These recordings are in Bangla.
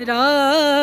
ra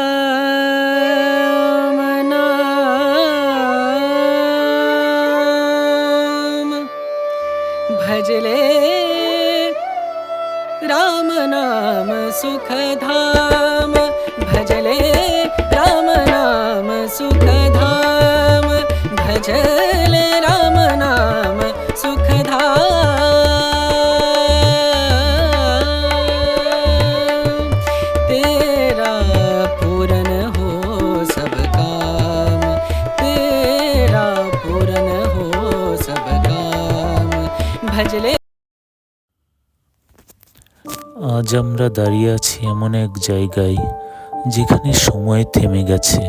আজ আমরা দাঁড়িয়ে আছি এমন এক জায়গায় যেখানে সময় থেমে গেছে,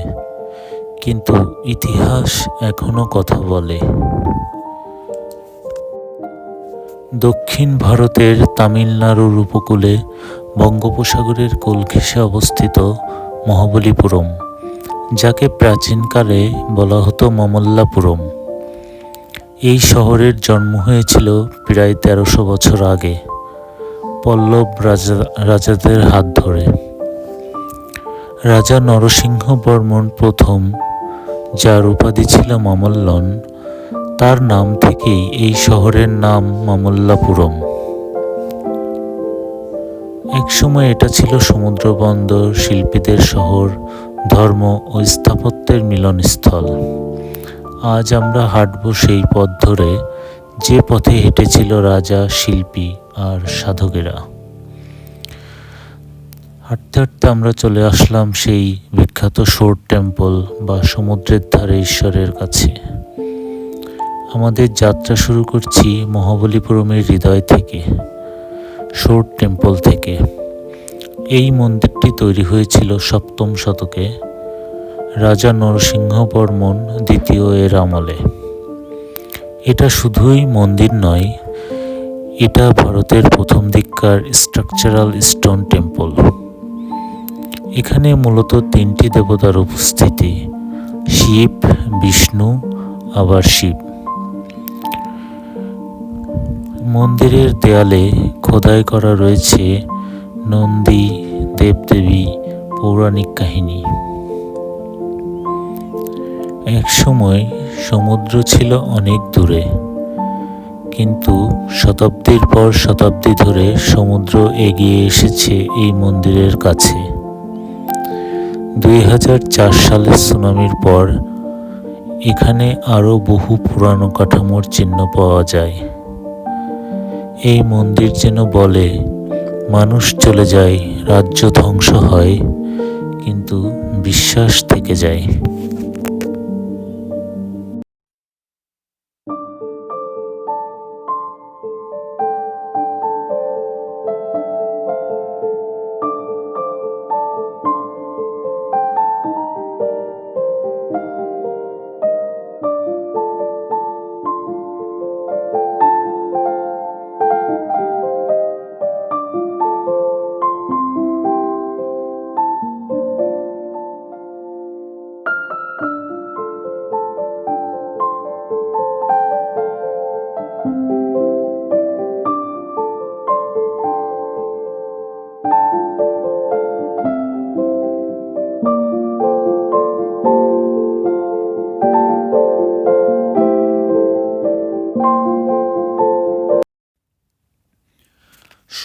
কিন্তু ইতিহাস এখনও কথা বলে। দক্ষিণ ভারতের তামিলনাড়ুর উপকূলে বঙ্গোপসাগরের কোল ঘেঁষে অবস্থিত মহাবলীপুরম, যাকে প্রাচীনকালে বলা হতো মমল্লাপুরম। এই শহরের জন্ম হয়েছিল প্রায় তেরোশো বছর আগে। পল্লব রাজা, রাজাদের হাত ধরে। রাজা নরসিংহ বর্মন প্রথম, যার উপাধি ছিল মামল্লন, তার নাম থেকেই এই শহরের নাম মামল্লাপুরম। একসময় এটা ছিল সমুদ্র বন্দর, শিল্পীদের শহর, ধর্ম ও স্থাপত্যের মিলনস্থল। আজ আমরা হাঁটব সেই পথ ধরে, যে পথে হেঁটেছিল রাজা, শিল্পী আর সাধকেরা। হাঁটতে হাঁটতে আমরা চলে আসলাম সেই বিখ্যাত শোর টেম্পল বা সমুদ্রের ধারে ঈশ্বরের কাছে। আমাদের যাত্রা শুরু করছি মহাবলীপুরমের হৃদয় থেকে, শোর টেম্পল থেকে। এই মন্দিরটি তৈরি হয়েছিল সপ্তম শতকে। রাজা নরসিংহ বর্মন দ্বিতীয় এর আমলে। এটা শুধুই মন্দির নয় এটা ভারতের প্রথম দিককার স্ট্রাকচারাল স্টোন টেম্পল এখানে মূলত তিনটি দেবতার উপস্থিতি, শিব, বিষ্ণু, আবার শিব। মন্দিরের দেয়ালে খোদাই করা রয়েছে নন্দী, দেবদেবী, পৌরাণিক কাহিনী। এক সময় সমুদ্র ছিল অনেক দূরে। কিন্তু শতাব্দীর পর শতাব্দী ধরে সমুদ্র এগিয়ে এসেছে এই মন্দিরের কাছে। দুই হাজার চার সালের সুনামির পর এখানে আরও বহু পুরানো কাঠামোর চিহ্ন পাওয়া যায়। এই মন্দির যেন বলে, মানুষ চলে যায়, রাজ্য ধ্বংস হয়, কিন্তু বিশ্বাস থেকে যায়।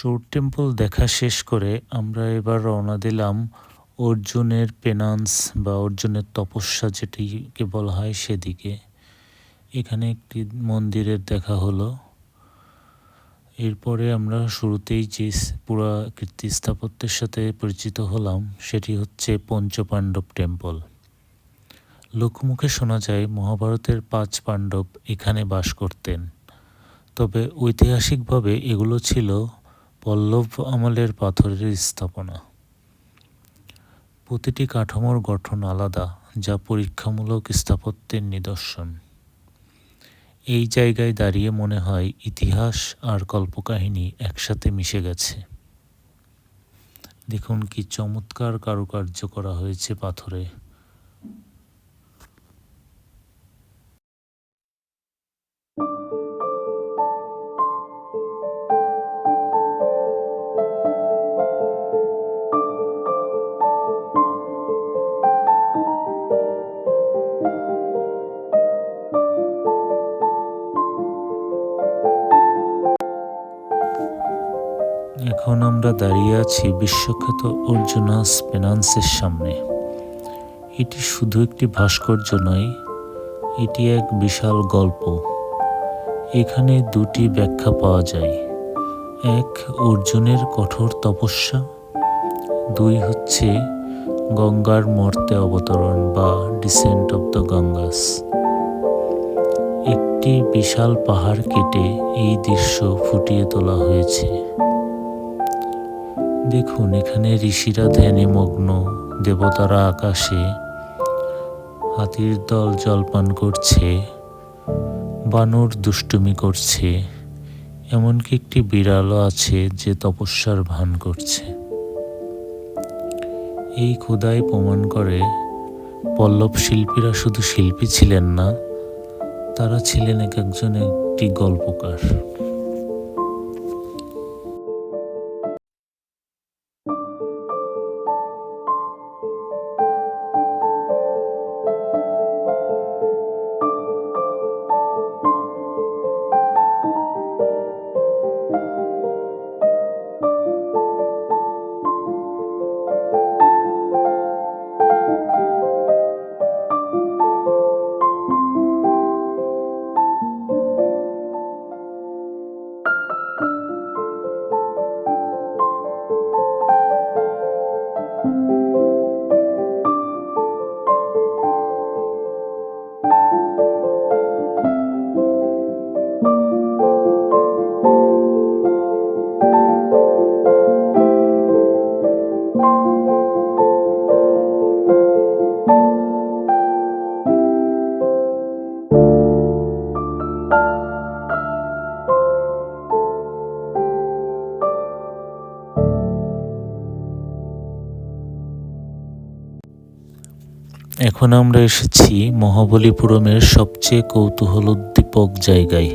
শোর টেম্পল দেখা শেষ করে আমরা এবার রওনা দিলাম অর্জুনের পেনান্স বা অর্জুনের তপস্যা যেটিকে বলা হয় সেদিকে। এখানে একটি মন্দিরের দেখা হলো। এরপরে আমরা শুরুতেই যে স- পুরাকীর্তি স্থাপত্যের সাথে পরিচিত হলাম সেটি হচ্ছে পঞ্চপাণ্ডব টেম্পল। লোকমুখে শোনা যায় মহাভারতের পাঁচ পাণ্ডব এখানে বাস করতেন। তবে ঐতিহাসিকভাবে এগুলো ছিল পল্লব আমলের পাথরের স্থাপনা। প্রতিটি কাঠামোর গঠন আলাদা, যা পরীক্ষামূলক স্থাপত্যের নিদর্শন। এই জায়গায় দাঁড়িয়ে মনে হয় ইতিহাস আর কল্পকাহিনী একসাথে মিশে গেছে। দেখুন কি চমৎকার কারুকার্য করা হয়েছে পাথরে। দাঁড়িয়ে আছি বিশ্বখ্যাত অর্জুনাস পেনান্সের সামনে। এটি শুধু একটি ভাস্কর্য নয়, এটি এক বিশাল গল্প। এখানে দুটি ব্যাখ্যা পাওয়া যায়। এক, অর্জুনের কঠোর তপস্যা। দুই হচ্ছে গঙ্গার মর্তে অবতরণ বা ডিসেন্ট অব দ্য গঙ্গাস একটি বিশাল পাহাড় কেটে এই দৃশ্য ফুটিয়ে তোলা হয়েছে। দেখুন, এখানে ঋষিরা ধ্যানে মগ্ন, দেবতারা আকাশে। হাতির দল জলপান করছে, বানর দুষ্টুমি করছে, এমনকি একটি বিড়ালও আছে যে তপস্যার ভান করছে। এই ক্ষুদাই প্রমাণ করে, পল্লব শিল্পীরা শুধু শিল্পী ছিলেন না, তারা ছিলেন এক একজন একটি গল্পকার। এখন আমরা এসেছি মহাবলীপুরমের সবচেয়ে কৌতূহলোদ্দীপক জায়গায়,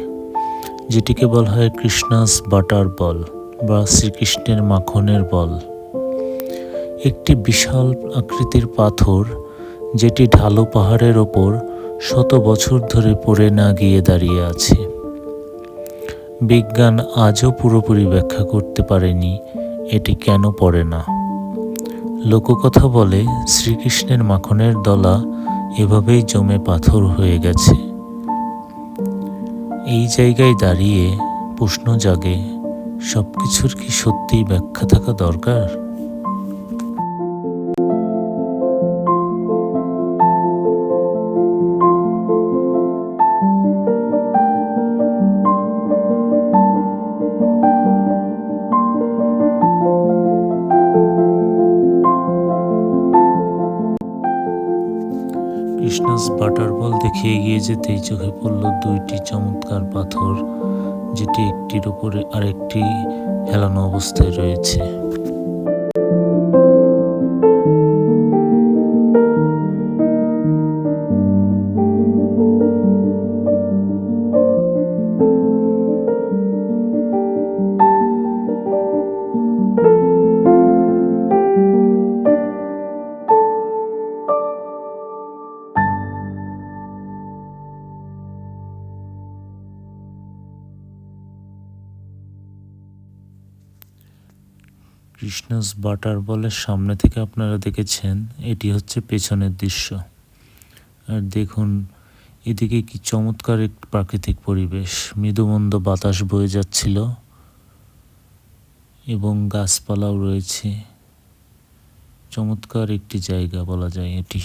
যেটিকে বলা হয় কৃষ্ণাস বাটার বল বা শ্রীকৃষ্ণের মাখনের বল। একটি বিশাল আকৃতির পাথর, যেটি ঢালু পাহাড়ের ওপর শত বছর ধরে পড়ে না গিয়ে দাঁড়িয়ে আছে। বিজ্ঞান আজও পুরোপুরি ব্যাখ্যা করতে পারেনি, এটি কেন পড়ে না। লোককথা বলে, শ্রীকৃষ্ণের মাখনের দলা এভাবেই জমে পাথর হয়ে গেছে। এই জায়গায় দাঁড়িয়ে প্রশ্ন জাগে সব কিছুর কি সত্যিই ব্যাখ্যা থাকা দরকার? দেখে এগিয়ে যেতেই চোখে পড়ল দুইটি চমৎকার পাথর, যেটি একটির উপরে আরেকটি হেলানো অবস্থায় রয়েছে। বাটার বলের সামনে থেকে আপনারা দেখেছেন, এটি হচ্ছে পেছনের দৃশ্য। আর দেখুন, এদিকে কি চমৎকার এক প্রাকৃতিক পরিবেশ। মৃদুমন্দ বাতাস বয়ে যাচ্ছিল এবং গাছপালাও রয়েছে। চমৎকার একটি জায়গা বলা যায় এটি।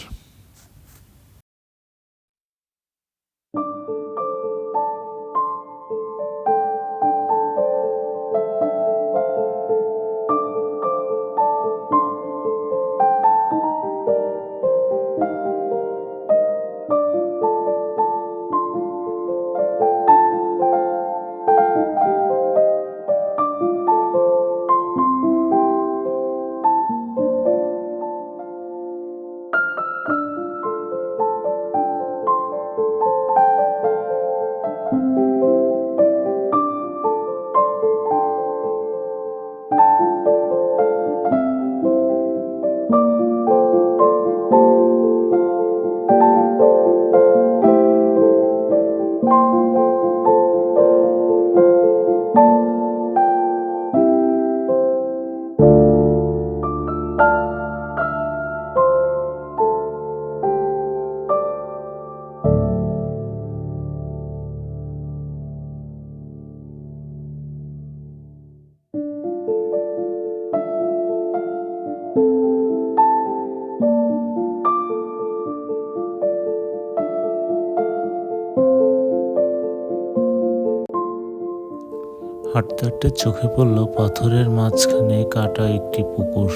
হাঁটতে চোখে পড়ল পাথরের মাঝখানে কাটা একটি পুকুর।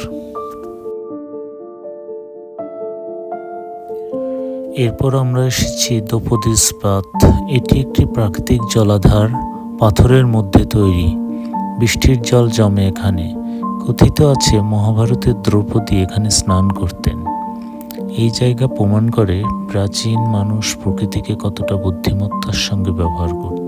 এরপর আমরা এসেছি দ্রৌপদী ইস্পাত এটি একটি প্রাকৃতিক জলাধার, পাথরের মধ্যে তৈরি। বৃষ্টির জল জমে এখানে। কথিত আছে, মহাভারতের দ্রৌপদী এখানে স্নান করতেন। এই জায়গা প্রমাণ করে প্রাচীন মানুষ প্রকৃতিকে কতটা বুদ্ধিমত্তার সঙ্গে ব্যবহার করত।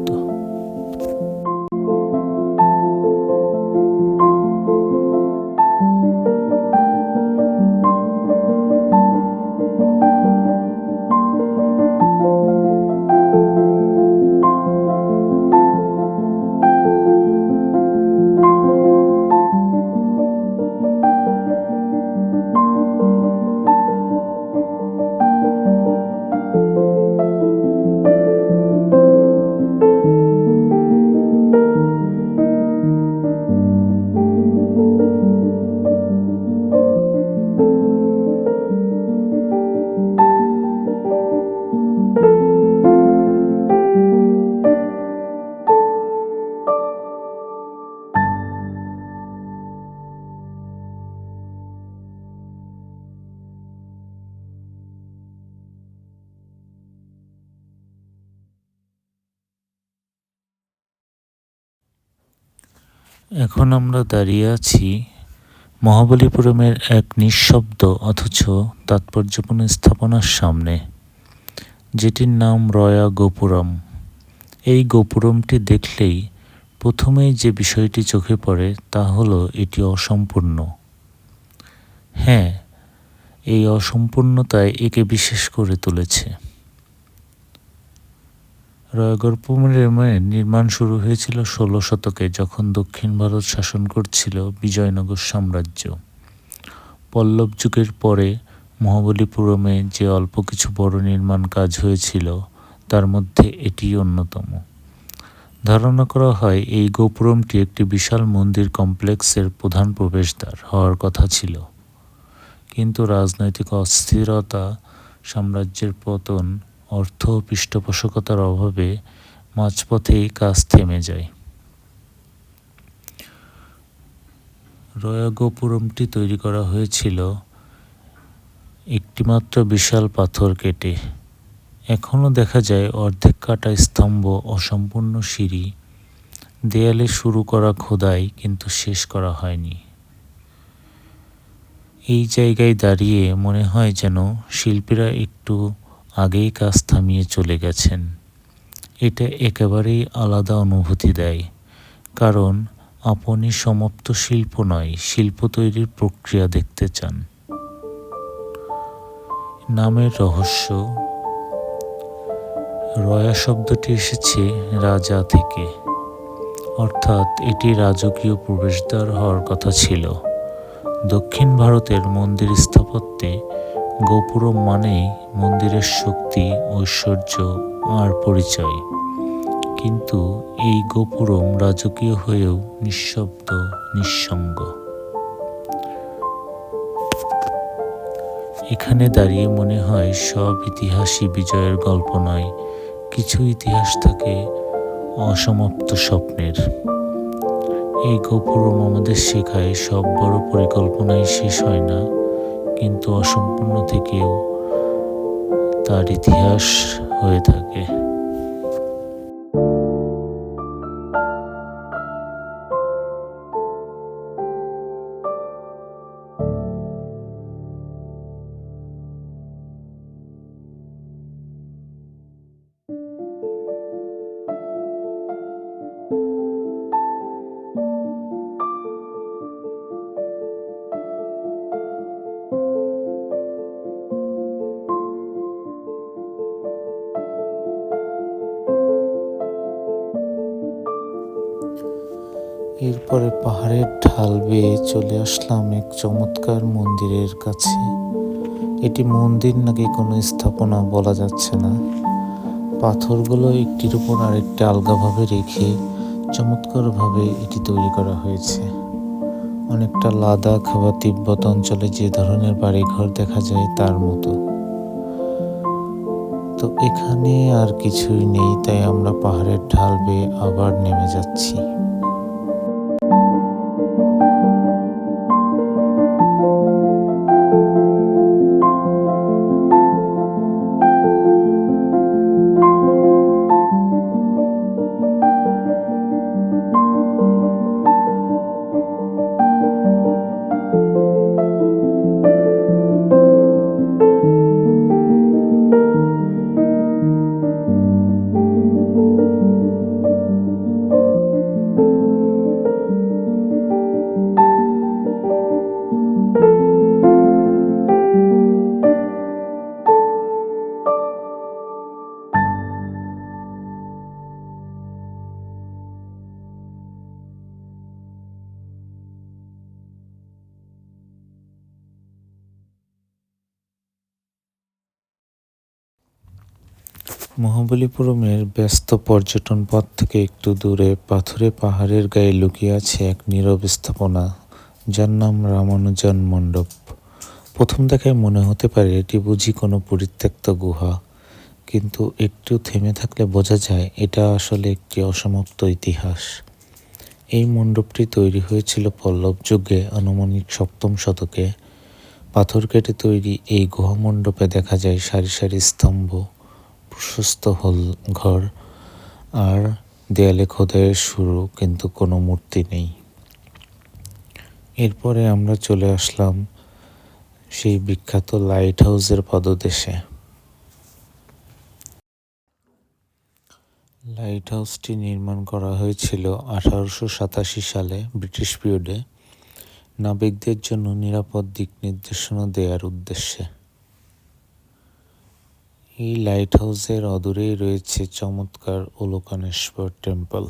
এখন আমরা দাঁড়িয়ে আছি মহাবলীপুরমের এক নিঃশব্দ অথচ তাৎপর্যপূর্ণ স্থাপনার সামনে, যেটির নাম রয়া গোপুরম। এই গোপুরমটি দেখলেই প্রথমেই যে বিষয়টি চোখে পড়ে তা হলো এটি অসম্পূর্ণ। হ্যাঁ এই অসম্পূর্ণতায় একে বিশেষ করে তুলেছে। রয়গড়পুরের নির্মাণ শুরু হয়েছিল ষোলো শতকে, যখন দক্ষিণ ভারত শাসন করছিল বিজয়নগর সাম্রাজ্য। পল্লব যুগের পরে মহাবলীপুরমে যে অল্প কিছু বড় নির্মাণ কাজ হয়েছিল, তার মধ্যে এটি অন্যতম। ধারণা করা হয়, এই গোপুরমটি একটি বিশাল মন্দির কমপ্লেক্সের প্রধান প্রবেশদ্বার হওয়ার কথা ছিল। কিন্তু রাজনৈতিক অস্থিরতা, সাম্রাজ্যের পতন অর্থ পৃষ্ঠপোষকতার অভাবে মাঝপথেই কাজ থেমে যায়। রয়াগোপুরমটি তৈরি করা হয়েছিল একটিমাত্র বিশাল পাথর কেটে। এখনও দেখা যায় অর্ধেক কাটা স্তম্ভ অসম্পূর্ণ সিঁড়ি দেয়ালে শুরু করা খোদাই কিন্তু শেষ করা হয়নি। এই জায়গায় দাঁড়িয়ে মনে হয় যেন শিল্পীরা একটু আগেই কাজ থামিয়ে চলে গেছেন। এটা একেবারেই আলাদা অনুভূতি দেয়, কারণ আপনি সমাপ্ত শিল্প নয়, শিল্প তৈরির প্রক্রিয়া দেখতে চান। নামের রহস্য। রয়া শব্দটি এসেছে রাজা থেকে। অর্থাৎ এটি রাজকীয় প্রবেশদ্বার হওয়ার কথা ছিল। দক্ষিণ ভারতের মন্দির স্থাপত্যে গোপুরম মানেই মন্দিরের শক্তি, ঐশ্বর্য আর পরিচয়। কিন্তু এই গোপুরম রাজকীয় হয়েও নিঃশব্দ, নিঃসঙ্গ। এখানে দাঁড়িয়ে মনে হয় সব ইতিহাসই বিজয়ের গল্প নয়, কিছু ইতিহাস থাকে অসমাপ্ত স্বপ্নের। এই গোপুরম আমাদের শেখায় সব বড় পরিকল্পনাই শেষ হয় না। কিন্তু অসম্পূর্ণ থেকেও তার ইতিহাস হয়ে থাকে। চলে আসলাম এক চমৎকার মন্দিরের কাছে। এটি মন্দির নাকি কোনো স্থাপনা বলা যাচ্ছে না। পাথরগুলো একটির উপর আরেকটি আলগাভাবে রেখে চমৎকারভাবে এটি তৈরি করা হয়েছে। অনেকটা লাদাখ বা তিব্বত অঞ্চলে যে ধরনের বাড়িঘর দেখা যায় তার মতো। তো এখানে আর কিছুই নেই, তাই আমরা পাহাড়ের ঢাল বেয়ে আবার নেমে যাচ্ছি। মহাবলীপুরমের ব্যস্ত পর্যটন পথ থেকে একটু দূরে পাথুরে পাহাড়ের গায়ে লুকিয়ে আছে এক নীরব স্থাপনা, যার নাম রামানুজন মণ্ডপ। প্রথম দেখায় মনে হতে পারে এটি বুঝি কোনো পরিত্যক্ত গুহা, কিন্তু একটু থেমে থাকলে বোঝা যায় এটা আসলে একটি অসমাপ্ত ইতিহাস। এই মণ্ডপটি তৈরি হয়েছিল পল্লব যুগে আনুমানিক সপ্তম শতকে। পাথর কেটে তৈরি এই গুহা মণ্ডপে দেখা যায় সারি সারি স্তম্ভ প্রশস্ত হল ঘর, আর দেয়ালে খোদাইয়ের শুরু, কিন্তু কোনো মূর্তি নেই। এরপরে আমরা চলে আসলাম সেই বিখ্যাত লাইট হাউসের পদদেশে। লাইট হাউসটি নির্মাণ করা হয়েছিল আঠারোশো সাতাশি সালে ব্রিটিশ পিরিয়ডে। নাবিকদের জন্য নিরাপদ দিক নির্দেশনা দেওয়ার উদ্দেশ্যে। এই লাইট হাউসের অদূরেই রয়েছে চমৎকার ওলোকানেশ্বর টেম্পল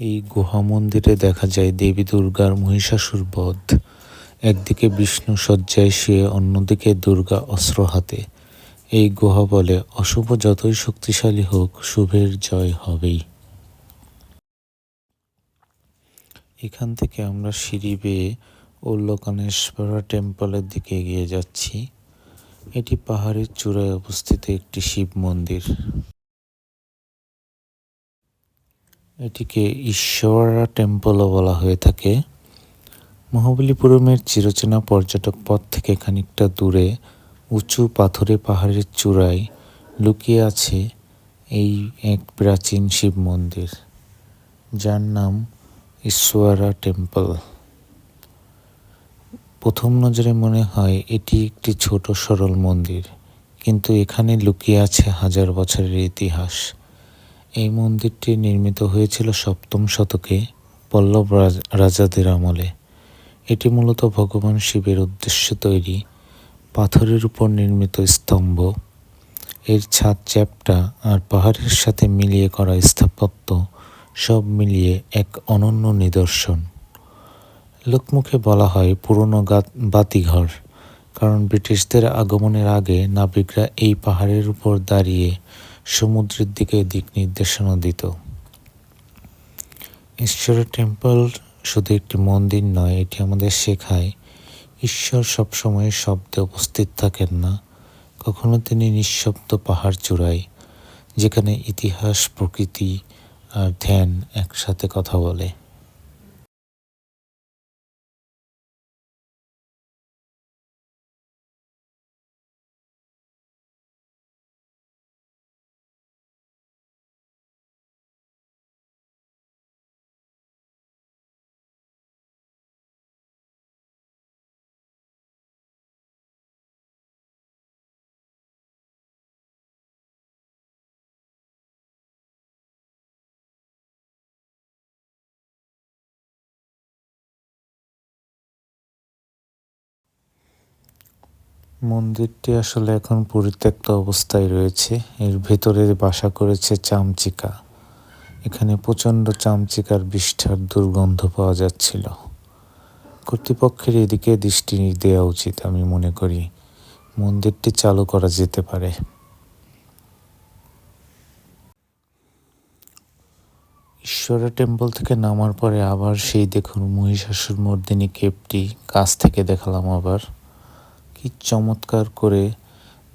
এই গুহা মন্দিরে দেখা যায় দেবী দুর্গার মহিষাসুর বধ। একদিকে বিষ্ণু শয্যায় শুয়ে, অন্যদিকে দুর্গা অস্ত্র হাতে। এই গুহা বলে, অশুভ যতই শক্তিশালী হোক, শুভের জয় হবেই। এখান থেকে আমরা সিঁড়ি বেয়ে উল্লকানেশ্বরা টেম্পলের দিকে এগিয়ে যাচ্ছি। এটি পাহাড়ের চূড়ায় অবস্থিত একটি শিব মন্দির। এটিকে ঈশ্বরা টেম্পলও বলা হয়ে থাকে। মহাবলীপুরমের চিরচেনা পর্যটক পথ থেকে খানিকটা দূরে উঁচু পাথরে পাহাড়ের চূড়ায় লুকিয়ে আছে এই এক প্রাচীন শিব মন্দির, যার নাম ঈশ্বরা টেম্পল। প্রথম নজরে মনে হয় এটি একটি ছোট সরল মন্দির, কিন্তু এখানে লুকিয়ে আছে হাজার বছরের ইতিহাস। এই মন্দিরটি নির্মিত হয়েছিল সপ্তম শতকে পল্লব রাজাদের আমলে। এটি মূলত ভগবান শিবের উদ্দেশ্যে তৈরি, পাথরের উপর নির্মিত স্তম্ভ। এর ছাদ চ্যাপটা আর পাহাড়ের সাথে মিলিয়ে করা স্থাপত্য সব মিলিয়ে এক অনন্য নিদর্শন। লোকমুখে বলা হয় পুরনো বাতিঘর, কারণ ব্রিটিশদের আগমনের আগে নাবিকরা এই পাহাড়ের উপর দাঁড়িয়ে সমুদ্রের দিকে দিক নির্দেশনা দিত। ঈশ্বরের টেম্পল শুধু একটি মন্দির নয়, এটি আমাদের শেখায়, ঈশ্বর সবসময় শব্দে উপস্থিত থাকেন না। কখনো তিনি নিঃশব্দ পাহাড় চূড়ায়, যেখানে ইতিহাস, প্রকৃতি আর ধ্যান একসাথে কথা বলে। মন্দিরটি আসলে এখন পরিত্যক্ত অবস্থায় রয়েছে। এর ভেতরে বাসা করেছে চামচিকা। এখানে প্রচণ্ড চামচিকার বিষ্ঠার দুর্গন্ধ পাওয়া যাচ্ছিল। কর্তৃপক্ষের এদিকে দৃষ্টি দেওয়া উচিত, আমি মনে করি। মন্দিরটি চালু করা যেতে পারে। ঈশ্বরা টেম্পল থেকে নামার পরে আবার সেই দেখুন মহিষাসুর মর্দিনী কেপটি কাছ থেকে দেখালাম আবার। কি চমৎকার করে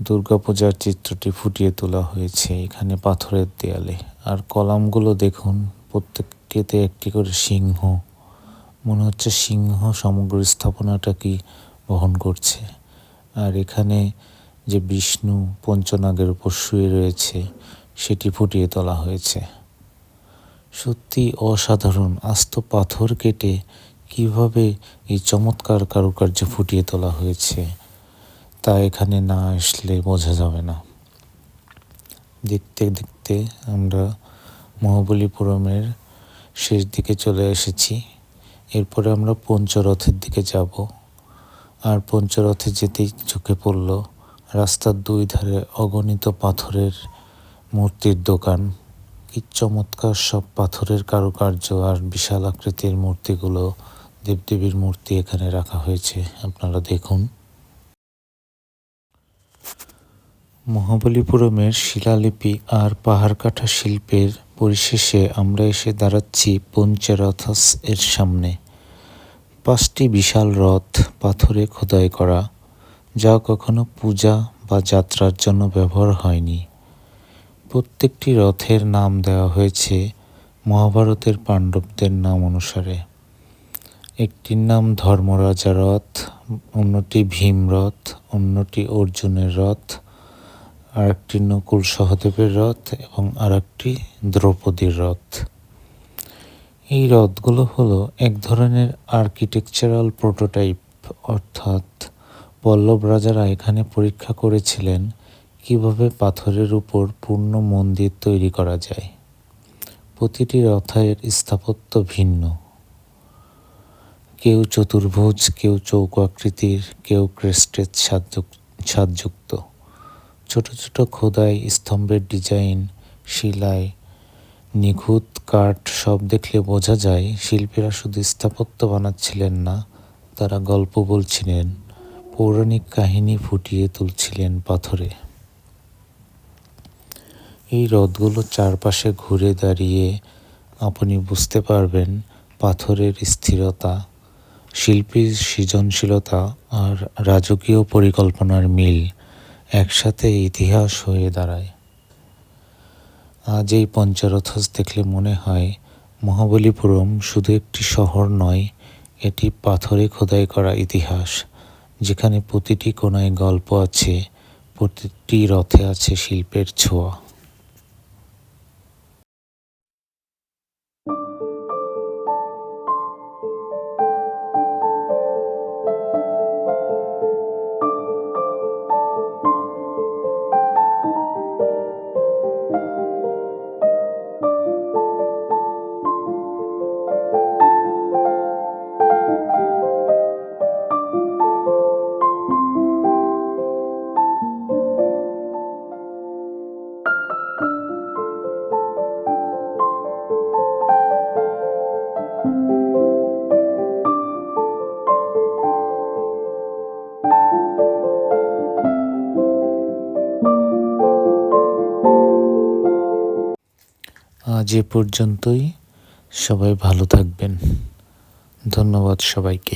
দুর্গাপূজার চিত্রটি ফুটিয়ে তোলা হয়েছে এখানে পাথরের দেয়ালে। আর কলামগুলো দেখুন প্রত্যেকটিতে একটি করে সিংহ। মনে হচ্ছে সিংহ সমগ্র স্থাপনাটা কি বহন করছে। আর এখানে যে বিষ্ণু পঞ্চনাগের উপর শুয়ে রয়েছে, সেটি ফুটিয়ে তোলা হয়েছে। সত্যি অসাধারণ, আস্ত পাথর কেটে কীভাবে এই চমৎকার কারুকার্য ফুটিয়ে তোলা হয়েছে। তা এখানে না আসলে বোঝা যাবে না। দেখতে দেখতে আমরা মহাবলীপুরমের শেষ দিকে চলে এসেছি। এরপরে আমরা পঞ্চরথের দিকে যাব। আর পঞ্চরথে যেতেই চোখে পড়ল রাস্তার দুই ধারে অগণিত পাথরের মূর্তির দোকান। কি চমৎকার সব পাথরের কারুকার্য আর বিশাল আকৃতির মূর্তিগুলো দেবদেবীর মূর্তি এখানে রাখা হয়েছে। আপনারা দেখুন। মহাবলীপুরমের শিলালিপি আর পাহাড় কাটা শিল্পের পরিশেষে আমরা এসে দাঁড়াচ্ছি পঞ্চরথস এর সামনে। পাঁচটি বিশাল রথ পাথরে খোদাই করা, যা কখনো পূজা বা যাত্রার জন্য ব্যবহার হয়নি। প্রত্যেকটি রথের নাম দেওয়া হয়েছে মহাভারতের পাণ্ডবদের নাম অনুসারে। একটির নাম ধর্মরাজা রথ অন্যটি ভীম রথ অন্যটি অর্জুনের রথ আর একটি নকুল সহদেবের রথ এবং আর একটি দ্রৌপদীর রথ। এই রথগুলো হলো এক ধরনের আর্কিটেকচারাল প্রোটোটাইপ অর্থাৎ পল্লব রাজারা এখানে পরীক্ষা করেছিলেন কীভাবে পাথরের উপর পূর্ণ মন্দির তৈরি করা যায়। প্রতিটি রথের স্থাপত্য ভিন্ন। কেউ চতুর্ভুজ, কেউ চৌকো আকৃতির কেউ ক্রেস্টেড ছাদযুক্ত ছোট ছোট খোদাই, স্তম্ভের ডিজাইন শিলায় নিখুঁত কাঠ সব দেখলে বোঝা যায় শিল্পীরা শুধু স্থাপত্য বানাচ্ছিলেন না, তারা গল্প বলছিলেন, পৌরাণিক কাহিনী ফুটিয়ে তুলছিলেন পাথরে। এই হ্রদগুলো চারপাশে ঘুরে দাঁড়িয়ে আপনি বুঝতে পারবেন পাথরের স্থিরতা। শিল্পীর সৃজনশীলতা আর রাজকীয় পরিকল্পনার মিল একসাথে ইতিহাস হয়ে দাঁড়ায়। আজ এই পঞ্চরথস দেখলে মনে হয় মহাবলীপুরম শুধু একটি শহর নয়, এটি পাথরে খোদাই করা ইতিহাস, যেখানে প্রতিটি কোনায় গল্প আছে, প্রতিটি রথে আছে শিল্পের ছোঁয়া। এ পর্যন্তই সবাই ভালো থাকবেন। ধন্যবাদ সবাইকে।